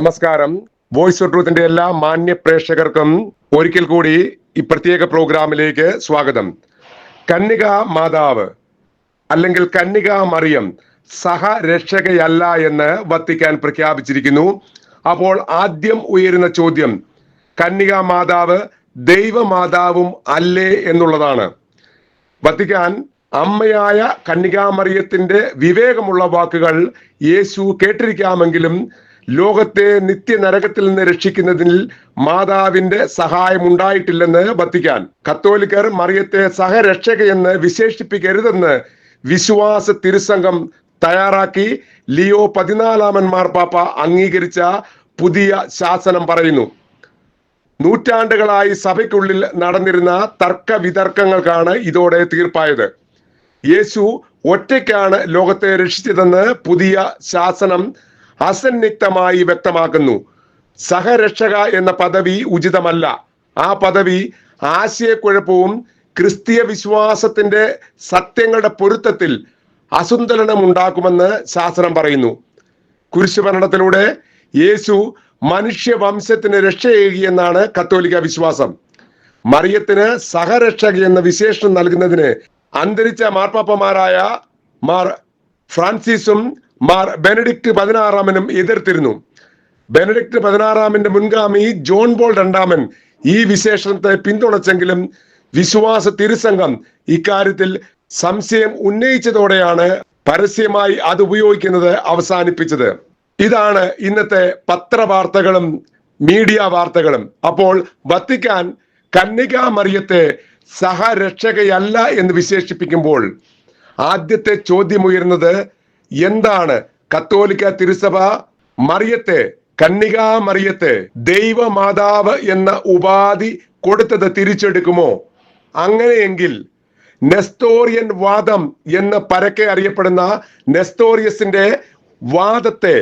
നമസ്കാരം. Voice of ട്രൂത്തിന്റെ എല്ലാ മാന്യ പ്രേക്ഷകർക്കും ഒരിക്കൽ കൂടി ഈ പ്രത്യേക പ്രോഗ്രാമിലേക്ക് സ്വാഗതം. കന്യക മാതാവ് അല്ലെങ്കിൽ കന്യക മറിയം സഹരക്ഷകയല്ല എന്ന് വത്തിക്കാൻ പ്രഖ്യാപിച്ചിരിക്കുന്നു. അപ്പോൾ ആദ്യം ഉയരുന്ന ചോദ്യം കന്യക മാതാവ് ദൈവമാതാവും അല്ലേ എന്നുള്ളതാണ്. വത്തിക്കാൻ അമ്മയായ കന്യകാമറിയത്തിന്റെ വിവേകമുള്ള വാക്കുകൾ യേശു കേട്ടിരിക്കാമെങ്കിലും ലോകത്തെ നിത്യനരകത്തിൽ നിന്ന് രക്ഷിക്കുന്നതിൽ മാതാവിന്റെ സഹായം ഉണ്ടായിട്ടില്ലെന്ന് ബത്തിക്കാൻ. കത്തോലിക്കർ മറിയത്തെ സഹരക്ഷകയെന്ന് വിശേഷിപ്പിക്കരുതെന്ന് വിശ്വാസ തിരുസംഘം തയ്യാറാക്കി. ലിയോ പതിനാലാമൻ മാർപ്പാപ്പ അംഗീകരിച്ച പുതിയ ശാസനം പറയുന്നു. നൂറ്റാണ്ടുകളായി സഭയ്ക്കുള്ളിൽ നടന്നിരുന്ന തർക്ക വിതർക്കങ്ങൾക്കാണ് ഇതോടെ തീർപ്പായത്. യേശു ഒറ്റയ്ക്കാണ് ലോകത്തെ രക്ഷിച്ചതെന്ന് പുതിയ ശാസനം അസന്നിഗ്ധമായി വ്യക്തമാക്കുന്നു. സഹരക്ഷക എന്ന പദവി ഉചിതമല്ല. ആ പദവി ആശയക്കുഴപ്പവും ക്രിസ്തീയ വിശ്വാസത്തിന്റെ സത്യങ്ങളുടെ പൊരുത്തത്തിൽ അസുന്ദലനം ഉണ്ടാക്കുമെന്ന് ശാസ്ത്രം പറയുന്നു. കുരിശുഭരണത്തിലൂടെ യേശു മനുഷ്യവംശത്തിന് രക്ഷയേകിയെന്നാണ് കത്തോലിക്ക വിശ്വാസം. മറിയത്തിന് സഹരക്ഷക എന്ന വിശേഷണം നൽകുന്നതിന് അന്തരിച്ച മാർപ്പാപ്പമാരായ മാർ ഫ്രാൻസിസും മാർ ബെനഡിക്ട് പതിനാറാമനും എതിർത്തിരുന്നു. ബെനഡിക്ട് പതിനാറാമന്റെ മുൻഗാമി ജോൺ പോൾ രണ്ടാമൻ. ഈ വിശേഷണത്തെ പിന്തുണച്ചെങ്കിലും വിശ്വാസ തിരുസംഘം ഇക്കാര്യത്തിൽ സംശയം ഉന്നയിച്ചതോടെയാണ് പരസ്യമായി അത് ഉപയോഗിക്കുന്നത് അവസാനിപ്പിച്ചത്. ഇതാണ് ഇന്നത്തെ പത്രവാർത്തകളും മീഡിയ വാർത്തകളും. അപ്പോൾ വത്തിക്കാൻ കന്യകാ മറിയത്തെ സഹരക്ഷകയല്ല എന്ന് വിശേഷിപ്പിക്കുമ്പോൾ ആദ്യത്തെ ചോദ്യം ഉയർന്നത് എന്താണ് കത്തോലിക്ക തിരുസഭ? മറിയത്തെ കന്യകാ മറിയത്തെ ദൈവമാതാവ് എന്ന ഉപാധി കൊടുത്തത് തിരിച്ചെടുക്കുമോ? അങ്ങനെയെങ്കിൽ നെസ്തോറിയൻ വാദം എന്ന് പരക്കെ അറിയപ്പെടുന്ന നെസ്തോറിയസിന്റെ വാദത്തെ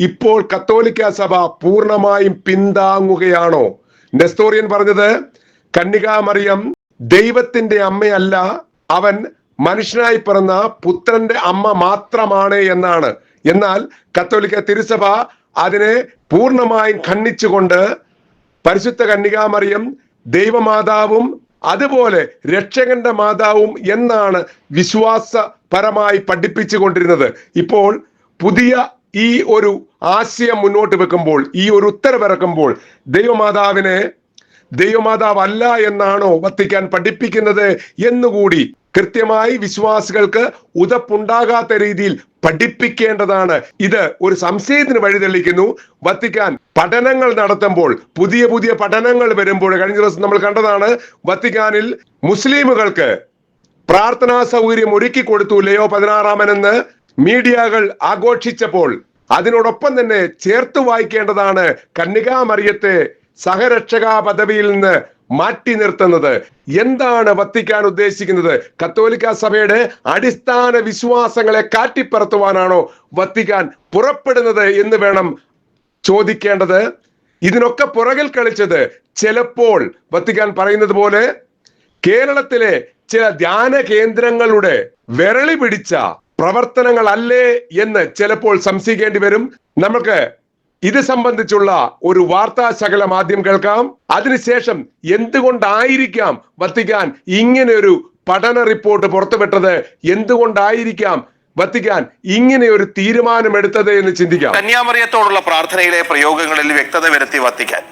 ഇപ്പോൾ കത്തോലിക്ക സഭ പൂർണമായും പിന്താങ്ങുകയാണോ? നെസ്തോറിയൻ പറഞ്ഞത് കന്യകാമറിയം ദൈവത്തിന്റെ അമ്മയല്ല അവൻ മനുഷ്യനായി പിറന്ന പുത്രന്റെ അമ്മ മാത്രമാണ് എന്നാണ്. എന്നാൽ കത്തോലിക്ക തിരുസഭ അതിനെ പൂർണമായും ഖണ്ഡിച്ചുകൊണ്ട് പരിശുദ്ധ കന്യകാമറിയം ദൈവമാതാവും അതുപോലെ രക്ഷകന്റെ മാതാവും എന്നാണ് വിശ്വാസപരമായി പഠിപ്പിച്ചു കൊണ്ടിരുന്നത് ഇപ്പോൾ പുതിയ ഈ ഒരു ആശയം മുന്നോട്ട് വെക്കുമ്പോൾ ഈ ഒരു ഉത്തരവിറക്കുമ്പോൾ ദൈവമാതാവിനെ ദൈവമാതാവല്ല എന്നാണോ വത്തിക്കാൻ പഠിപ്പിക്കുന്നത് എന്നുകൂടി കൃത്യമായി വിശ്വാസികൾക്ക് ഉതപ്പുണ്ടാകാത്ത രീതിയിൽ പഠിപ്പിക്കേണ്ടതാണ്. ഇത് ഒരു സംശയത്തിന് വഴിതെളിക്കുന്നു. വത്തിക്കാൻ പഠനങ്ങൾ നടത്തുമ്പോൾ പുതിയ പുതിയ പഠനങ്ങൾ വരുമ്പോൾ കഴിഞ്ഞ ദിവസം നമ്മൾ കണ്ടതാണ് വത്തിക്കാനിൽ മുസ്ലിമുകൾക്ക് പ്രാർത്ഥനാ സൗകര്യം ഒരുക്കി കൊടുത്തു ലയോ പതിനാറാമനെന്ന് മീഡിയകൾ ആഘോഷിച്ചപ്പോൾ. അതിനോടൊപ്പം തന്നെ ചേർത്ത് വായിക്കേണ്ടതാണ് കന്യകാമറിയത്തെ സഹരക്ഷകാ പദവിയിൽ നിന്ന് മാറ്റി നിർത്തുന്നത്. എന്താണ് വത്തിക്കാൻ ഉദ്ദേശിക്കുന്നത്? കത്തോലിക്ക സഭയുടെ അടിസ്ഥാന വിശ്വാസങ്ങളെ കാറ്റിപ്പറത്തുവാനാണോ വത്തിക്കാൻ പുറപ്പെടുന്നത് എന്ന് വേണം ചോദിക്കേണ്ടത്. ഇതിനൊക്കെ പുറകിൽ കളിച്ചത് ചിലപ്പോൾ വത്തിക്കാൻ പറയുന്നത് പോലെ കേരളത്തിലെ ചില ധ്യാന കേന്ദ്രങ്ങളുടെ വിരളി പിടിച്ച പ്രവർത്തനങ്ങളല്ലേ എന്ന് ചിലപ്പോൾ സംശയിക്കേണ്ടി വരും. നമുക്ക് ഇത് സംബന്ധിച്ചുള്ള ഒരു വാർത്താ ശകലം ആദ്യം കേൾക്കാം. അതിനുശേഷം എന്തുകൊണ്ടായിരിക്കാം വത്തിക്കാൻ ഇങ്ങനെ ഒരു പഠന റിപ്പോർട്ട് പുറത്തുവിട്ടത്? എന്തുകൊണ്ടായിരിക്കാം വത്തിക്കാൻ ഇങ്ങനെ ഒരു തീരുമാനമെടുത്തത് എന്ന് ചിന്തിക്കാം. കന്യാമറിയത്തോടുള്ള പ്രാർത്ഥനയിലെ പ്രയോഗങ്ങളിൽ വ്യക്തത വരുത്തി വത്തിക്കാൻ.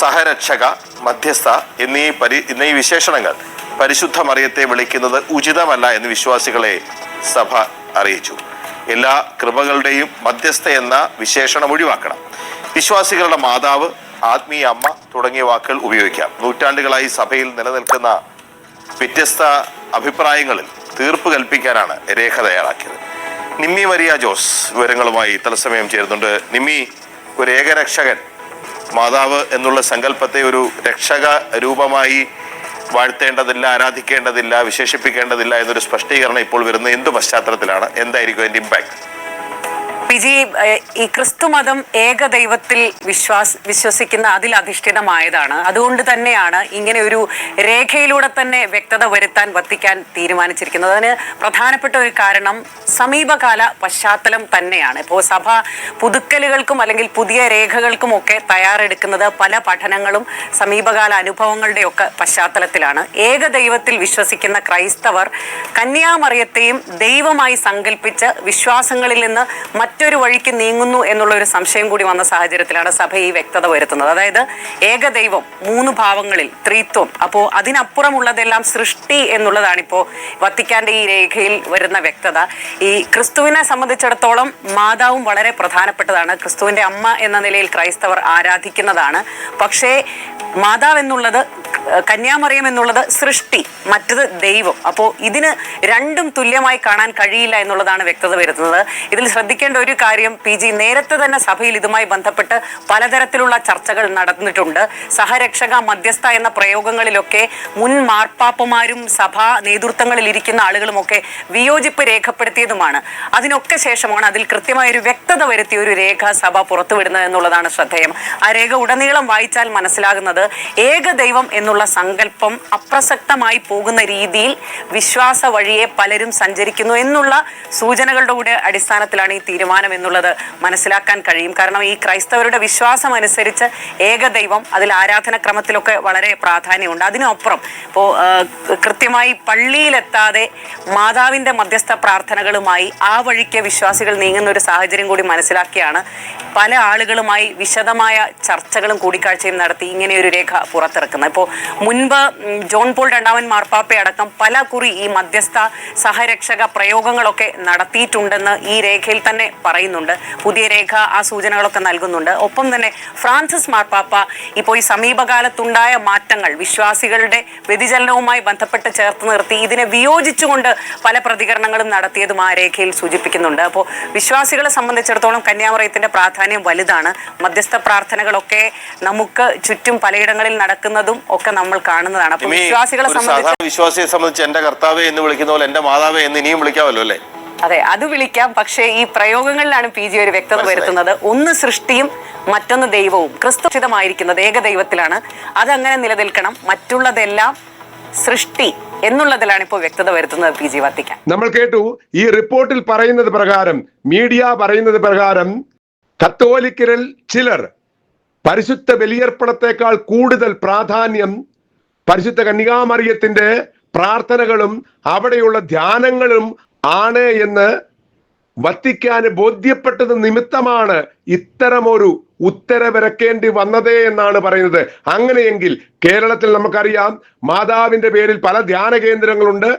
സഹരക്ഷക മധ്യസ്ഥ എന്നീ പരി എന്നീ വിശേഷണങ്ങൾ പരിശുദ്ധ മറിയത്തെ വിളിക്കുന്നത് ഉചിതമല്ല എന്ന് വിശ്വാസികളെ സഭ അറിയിച്ചു. എല്ലാ കൃപകളുടെയും മധ്യസ്ഥ എന്ന വിശേഷണം ഒഴിവാക്കണം. വിശ്വാസികളുടെ മാതാവ് ആത്മീയ അമ്മ തുടങ്ങിയ വാക്കുകൾ ഉപയോഗിക്കാം. നൂറ്റാണ്ടുകളായി സഭയിൽ നിലനിൽക്കുന്ന വ്യത്യസ്ത അഭിപ്രായങ്ങളിൽ തീർപ്പ് കൽപ്പിക്കാനാണ് രേഖ തയ്യാറാക്കിയത്. നിമ്മി മരിയ ജോസ് വിവരങ്ങളുമായി തത്സമയം ചേരുന്നുണ്ട്. നിമ്മി ഒരു ഏകരക്ഷകൻ മാതാവ് എന്നുള്ള സങ്കല്പത്തെ ഒരു രക്ഷക രൂപമായി വാഴ്ത്തേണ്ടതില്ല ആരാധിക്കേണ്ടതില്ല വിശേഷിപ്പിക്കേണ്ടതില്ല എന്നൊരു സ്പഷ്ടീകരണം ഇപ്പോൾ വരുന്നത് എന്ത് പശ്ചാത്തലത്തിലാണ്. എന്തായിരിക്കും അതിന്റെ ഇമ്പാക്ട് പി ജി ഏഹ്, ഈ ക്രിസ്തു മതം ഏകദൈവത്തിൽ വിശ്വാസ വിശ്വസിക്കുന്ന അതിൽ അധിഷ്ഠിതമായതാണ് അതുകൊണ്ട് തന്നെയാണ് ഇങ്ങനെ ഒരു രേഖയിലൂടെ തന്നെ വ്യക്തത വരുത്താൻ വത്തിക്കാൻ തീരുമാനിച്ചിരിക്കുന്നത്. അതിന് പ്രധാനപ്പെട്ട ഒരു കാരണം സമീപകാല പശ്ചാത്തലം തന്നെയാണ്. ഇപ്പോൾ സഭ പുതുക്കലുകൾക്കും അല്ലെങ്കിൽ പുതിയ രേഖകൾക്കും ഒക്കെ തയ്യാറെടുക്കുന്നത് പല പഠനങ്ങളും സമീപകാല അനുഭവങ്ങളുടെയൊക്കെ പശ്ചാത്തലത്തിലാണ്. ഏകദൈവത്തിൽ വിശ്വസിക്കുന്ന ക്രൈസ്തവർ കന്യാമറിയത്തെയും ദൈവമായി സങ്കല്പിച്ച് വിശ്വാസങ്ങളിൽ നിന്ന് മറ്റൊരു വഴിക്ക് നീങ്ങുന്നു എന്നുള്ള ഒരു സംശയം കൂടി വന്ന സാഹചര്യത്തിലാണ് സഭ ഈ വ്യക്തത വരുത്തുന്നത്. അതായത് ഏകദൈവം മൂന്ന് ഭാവങ്ങളിൽ ത്രിത്വം. അപ്പോൾ അതിനപ്പുറമുള്ളതെല്ലാം സൃഷ്ടി എന്നുള്ളതാണ് ഇപ്പോൾ വത്തിക്കാന്റെ ഈ രേഖയിൽ വരുന്ന വ്യക്തത. ഈ ക്രിസ്തുവിനെ സംബന്ധിച്ചിടത്തോളം മാതാവും വളരെ പ്രധാനപ്പെട്ടതാണ്. ക്രിസ്തുവിന്റെ അമ്മ എന്ന നിലയിൽ ക്രൈസ്തവർ ആരാധിക്കുന്നതാണ്. പക്ഷേ മാതാവ് എന്നുള്ളത് കന്യാമറിയം എന്നുള്ളത് സൃഷ്ടി മറ്റത് ദൈവം. അപ്പോൾ ഇതിന് രണ്ടും തുല്യമായി കാണാൻ കഴിയില്ല എന്നുള്ളതാണ് വ്യക്തത വരുത്തുന്നത്. ഇതിൽ ശ്രദ്ധിക്കേണ്ട ഒരു കാര്യം പി ജി നേരത്തെ തന്നെ സഭയിൽ ഇതുമായി ബന്ധപ്പെട്ട് പലതരത്തിലുള്ള ചർച്ചകൾ നടന്നിട്ടുണ്ട്. സഹരക്ഷക മധ്യസ്ഥ എന്ന പ്രയോഗങ്ങളിലൊക്കെ മുൻ മാർപ്പാപ്പമാരും സഭാ നേതൃത്വങ്ങളിൽ ഇരിക്കുന്ന ആളുകളുമൊക്കെ വിയോജിപ്പ് രേഖപ്പെടുത്തിയതുമാണ്. അതിനൊക്കെ ശേഷമാണ് അതിൽ കൃത്യമായ ഒരു വ്യക്തത വരുത്തിയ ഒരു രേഖ സഭ പുറത്തുവിടുന്നത് എന്നുള്ളതാണ് ശ്രദ്ധേയം. ആ രേഖ ഉടനീളം വായിച്ചാൽ മനസ്സിലാകുന്നത് ഏകദൈവം എന്നുള്ള സങ്കല്പം അപ്രസക്തമായി പോകുന്ന രീതിയിൽ വിശ്വാസ വഴിയെ പലരും സഞ്ചരിക്കുന്നു എന്നുള്ള സൂചനകളുടെ കൂടെ അടിസ്ഥാനത്തിലാണ് ഈ തീരുമാനം എന്നുള്ളത് മനസ്സിലാക്കാൻ കഴിയും. കാരണം ഈ ക്രൈസ്തവരുടെ വിശ്വാസം അനുസരിച്ച് ഏകദൈവം അതിൽ ആരാധനക്രമത്തിലൊക്കെ വളരെ പ്രാധാന്യമുണ്ട്. അതിനപ്പുറം ഇപ്പോൾ കൃത്യമായി പള്ളിയിലെത്താതെ മാതാവിന്റെ മധ്യസ്ഥ പ്രാർത്ഥനകളുമായി ആ വഴിക്ക് വിശ്വാസികൾ നീങ്ങുന്ന ഒരു സാഹചര്യം കൂടി മനസ്സിലാക്കിയാണ് പല ആളുകളുമായി വിശദമായ ചർച്ചകളും കൂടിക്കാഴ്ചയും നടത്തി ഇങ്ങനെയൊരു രേഖ പുറത്തിറക്കുന്നത്. ഇപ്പോൾ മുൻപ് ജോൺ പോൾ രണ്ടാമൻ മാർപ്പാപ്പയടക്കം പല കുറി ഈ മധ്യസ്ഥ സഹരക്ഷക പ്രയോഗങ്ങളൊക്കെ നടത്തിയിട്ടുണ്ടെന്ന് ഈ രേഖയിൽ തന്നെ പറയുന്നുണ്ട്. പുതിയ രേഖ ആ സൂചനകളൊക്കെ നൽകുന്നുണ്ട്. ഒപ്പം തന്നെ ഫ്രാൻസിസ് മാർപ്പാപ്പ ഇപ്പോൾ ഈ സമീപകാലത്തുണ്ടായ മാറ്റങ്ങൾ വിശ്വാസികളുടെ വ്യതിചലനവുമായി ബന്ധപ്പെട്ട് ചേർത്ത് നിർത്തി ഇതിനെ വിയോജിച്ചുകൊണ്ട് പല പ്രതികരണങ്ങളും നടത്തിയതും ആ രേഖയിൽ സൂചിപ്പിക്കുന്നുണ്ട്. അപ്പോൾ വിശ്വാസികളെ സംബന്ധിച്ചിടത്തോളം കന്യാമറയത്തിന്റെ പ്രാധാന്യം വലുതാണ്. മധ്യസ്ഥ പ്രാർത്ഥനകളൊക്കെ നമുക്ക് ചുറ്റും പലയിടങ്ങളിൽ നടക്കുന്നതും ഒക്കെ നമ്മൾ കാണുന്നതാണ്. അപ്പോൾ വിശ്വാസികളെ സംബന്ധിച്ച് വിശ്വാസിയെ സംബന്ധിച്ച് എന്റെ കർത്താവേ എന്ന് വിളിക്കുന്ന പോലെ എന്റെ മാതാവേ എന്ന് ഇനിയും വിളിക്കാമല്ലോ അല്ലേ? അതെ അത് വിളിക്കാം. പക്ഷേ ഈ പ്രയോഗങ്ങളിലാണ് പി ജി ഒരു വ്യക്തത. വരുത്തുന്നത്. ഒന്ന് സൃഷ്ടിയും മറ്റൊന്ന് ദൈവവും. ക്രിസ്തുചിതമായിരിക്കുന്നത് ഏകദൈവത്തിലാണ്. അതങ്ങനെ നിലനിൽക്കണം. മറ്റുള്ളതെല്ലാം സൃഷ്ടി എന്നുള്ളതിലാണ് ഇപ്പോൾ വ്യക്തത വരുത്തുന്നത് പി ജി വത്തിക്കാൻ നമ്മൾ കേട്ടു ഈ റിപ്പോർട്ടിൽ പറയുന്നത് പ്രകാരം മീഡിയ പറയുന്നത് പ്രകാരം കത്തോലിക്കരിൽ ചിലർ പരിശുദ്ധ ബലിയർപ്പണത്തെക്കാൾ കൂടുതൽ പ്രാധാന്യം പരിശുദ്ധ കന്യകാമറിയത്തിന്റെ പ്രാർത്ഥനകളും അവിടെയുള്ള ധ്യാനങ്ങളും ആണ് എന്ന് വത്തിക്കാന് ബോധ്യപ്പെട്ടത് നിമിത്തമാണ് ഇത്തരമൊരു ഉത്തരവിറക്കേണ്ടി വന്നതേ എന്നാണ് പറയുന്നത്. അങ്ങനെയെങ്കിൽ കേരളത്തിൽ നമുക്കറിയാം മാതാവിന്റെ പേരിൽ പല ധ്യാന കേന്ദ്രങ്ങളുണ്ട്.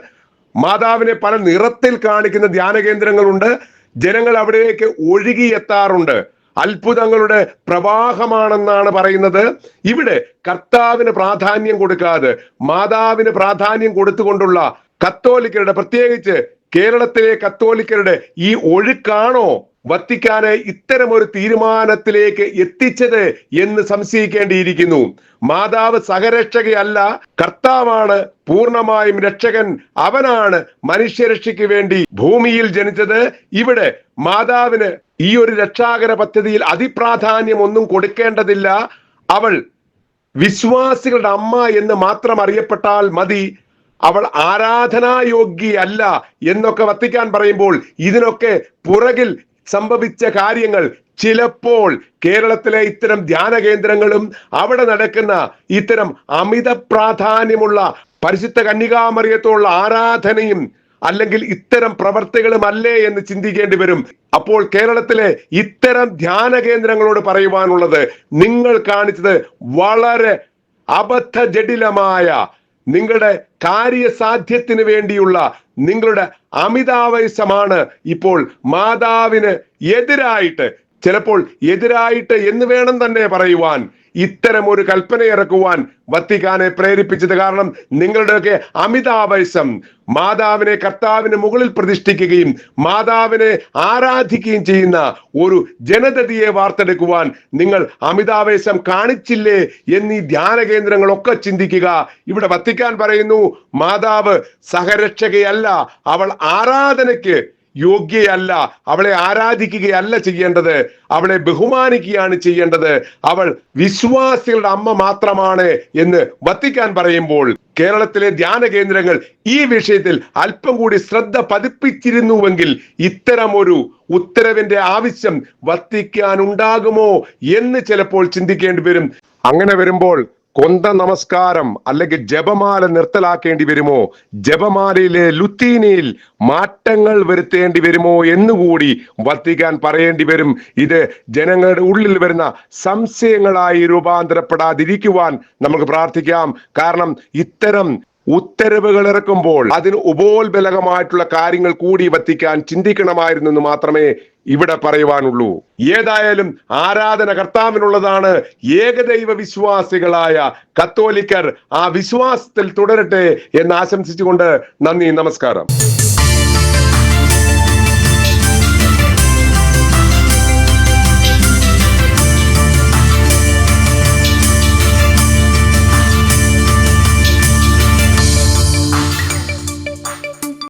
മാതാവിനെ പല നിറത്തിൽ കാണിക്കുന്ന ധ്യാന കേന്ദ്രങ്ങളുണ്ട്. ജനങ്ങൾ അവിടേക്ക് ഒഴുകിയെത്താറുണ്ട്. അത്ഭുതങ്ങളുടെ പ്രവാഹമാണെന്നാണ് പറയുന്നത്. ഇവിടെ കർത്താവിന് പ്രാധാന്യം കൊടുക്കാതെ മാതാവിന് പ്രാധാന്യം കൊടുത്തുകൊണ്ടുള്ള കത്തോലിക്കരുടെ പ്രത്യേകിച്ച് കേരളത്തിലെ കത്തോലിക്കരുടെ ഈ ഒഴുക്കാണോ വത്തിക്കാനെ ഇത്തരം ഒരു തീരുമാനത്തിലേക്ക് എത്തിച്ചത് എന്ന് സംശയിക്കേണ്ടിയിരിക്കുന്നു. മാതാവ് സഹരക്ഷകയല്ല കർത്താവാണ് പൂർണമായും രക്ഷകൻ അവനാണ് മനുഷ്യരക്ഷയ്ക്ക് വേണ്ടി ഭൂമിയിൽ ജനിച്ചത്. ഇവിടെ മാതാവിന് ഈ ഒരു രക്ഷാകര പദ്ധതിയിൽ അതിപ്രാധാന്യം ഒന്നും കൊടുക്കേണ്ടതില്ല. അവൾ വിശ്വാസികളുടെ അമ്മ എന്ന് മാത്രം അറിയപ്പെട്ടാൽ മതി. അവൾ ആരാധനായോഗ്യയല്ല എന്നൊക്കെ വത്തിക്കാൻ പറയുമ്പോൾ ഇതിനൊക്കെ പുറകിൽ സംഭവിച്ച കാര്യങ്ങൾ ചിലപ്പോൾ കേരളത്തിലെ ഇത്തരം ധ്യാന കേന്ദ്രങ്ങളും അവിടെ നടക്കുന്ന ഇത്തരം അമിത പ്രാധാന്യമുള്ള പരിശുദ്ധ കന്യകാമറിയത്തോടുള്ള ആരാധനയും അല്ലെങ്കിൽ ഇത്തരം പ്രവർത്തികളും അല്ലേ എന്ന് ചിന്തിക്കേണ്ടി വരും. അപ്പോൾ കേരളത്തിലെ ഇത്തരം ധ്യാന കേന്ദ്രങ്ങളോട് പറയുവാനുള്ളത് നിങ്ങൾ കാണിച്ചത് വളരെ അബദ്ധജടിലമായ നിങ്ങളുടെ കാര്യസാധ്യത്തിന് വേണ്ടിയുള്ള നിങ്ങളുടെ അമിതാവേശമാണ് ഇപ്പോൾ മാതാവിന് എതിരായിട്ട് ചിലപ്പോൾ എതിരായിട്ട് എന്ന് വേണം തന്നെ പറയുവാൻ. ഇത്തരം ഒരു കൽപ്പന ഇറക്കുവാൻ വത്തിക്കാനെ പ്രേരിപ്പിച്ചത് കാരണം നിങ്ങളുടെയൊക്കെ അമിതാവേശം മാതാവിനെ കർത്താവിന് മുകളിൽ പ്രതിഷ്ഠിക്കുകയും മാതാവിനെ ആരാധിക്കുകയും ചെയ്യുന്ന ഒരു ജനതയെ വാർത്തെടുക്കുവാൻ നിങ്ങൾ അമിതാവേശം കാണിച്ചില്ലേ എന്നീ ധ്യാന കേന്ദ്രങ്ങളൊക്കെ ചിന്തിക്കുക. ഇവിടെ വത്തിക്കാൻ പറയുന്നു മാതാവ് സഹരക്ഷകയല്ല അവൾ ആരാധനയ്ക്ക് യോഗ്യയല്ല. അവളെ ആരാധിക്കുകയല്ല ചെയ്യേണ്ടത്. അവളെ ബഹുമാനിക്കുകയാണ് ചെയ്യേണ്ടത്. അവൾ വിശ്വാസികളുടെ അമ്മ മാത്രമാണ് എന്ന് വത്തിക്കാൻ പറയുമ്പോൾ കേരളത്തിലെ ധ്യാന കേന്ദ്രങ്ങൾ ഈ വിഷയത്തിൽ അല്പം കൂടി ശ്രദ്ധ പതിപ്പിച്ചിരുന്നുവെങ്കിൽ ഇത്തരമൊരു ഉത്തരവിന്റെ ആവശ്യം വത്തിക്കാൻ ഉണ്ടാകുമോ എന്ന് ചിലപ്പോൾ ചിന്തിക്കേണ്ടി വരും. അങ്ങനെ വരുമ്പോൾ കൊന്ത നമസ്കാരം അല്ലെങ്കിൽ ജപമാല നിർത്തലാക്കേണ്ടി വരുമോ? ജപമാലയിലെ ലുത്തീനയിൽ മാറ്റങ്ങൾ വരുത്തേണ്ടി വരുമോ എന്നുകൂടി വത്തിക്കാൻ പറയേണ്ടി വരും. ഇത് ജനങ്ങളുടെ ഉള്ളിൽ വരുന്ന സംശയങ്ങളായി രൂപാന്തരപ്പെടാതിരിക്കുവാൻ നമുക്ക് പ്രാർത്ഥിക്കാം. കാരണം ഇത്തരം ഉത്തരവുകൾ ഇറക്കുമ്പോൾ അതിന് ഉപോത്ബലകമായിട്ടുള്ള കാര്യങ്ങൾ കൂടി വത്തിക്കാൻ ചിന്തിക്കണമായിരുന്നു എന്ന് മാത്രമേ ഇവിടെ പറയുവാനുള്ളൂ. ഏതായാലും ആരാധന കർത്താവിനുള്ളതാണ് ഏകദൈവ വിശ്വാസികളായ കത്തോലിക്കർ ആ വിശ്വാസത്തിൽ തുടരട്ടെ എന്ന് ആശംസിച്ചുകൊണ്ട് നന്ദി നമസ്കാരം.